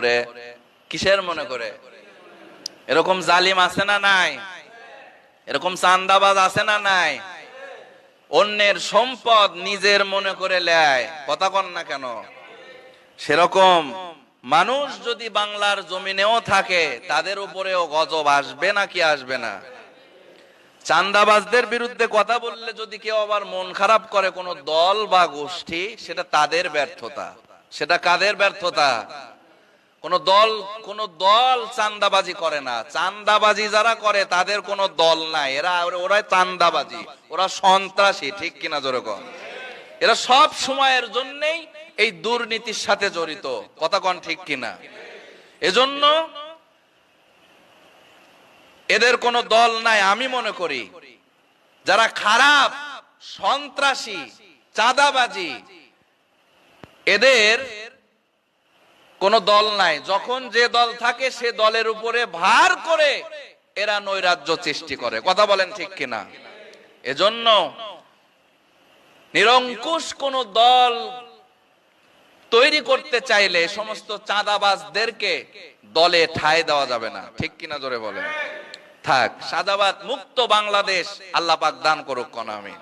করে? কিসের মনে করে? এরকম জালিম আছে না নাই? এরকম চান্দাবাজ আছে না নাই? অন্যের সম্পদ নিজের মনে করে লেয়। কথা কন না কেন? সেরকম মানুষ যদি বাংলার জমিনেও থাকে, তাদের উপরেও গজব আসবে না কি আসবে না? চান্দাবাজদের বিরুদ্ধে কথা বললে যদি কেউ আবার মন খারাপ করে কোনো দল বা গোষ্ঠী, সেটা তাদের ব্যর্থতা। সেটা কাদের ব্যর্থতা? কোন দল কোন দল চান্দাবাজি করে না। চান্দাবাজি যারা করে, তাদের কোনো দল নাই। এরা ওরা চান্দাবাজি। ওরা সন্ত্রাসী, ঠিক কিনা জোরে এরা সব সময়ের জন্যই এই দুর্নীতির সাথে জড়িত। কথা কন ঠিক কিনা? এজন্য এদের কোনো দল নাই, আমি মনে করি। যারা খারাপ, সন্ত্রাসী, চাঁদাবাজি, এদের কোন দল নাই। যখন যে দল থাকে, সে দলের উপরে ভার করে এরা নৈরাজ্য সৃষ্টি করে। কথা বলেন ঠিক কিনা? এজন্য নিরঙ্কুশ কোন দল তৈরি করতে চাইলে সমস্ত চাঁদাবাজদেরকে দলে ঠাঁই দেওয়া যাবে না। ঠিক কিনা জোরে বলেন? থাক, সাদাবাদ মুক্ত বাংলাদেশ আল্লাহ পাক দান করুক কোন আমি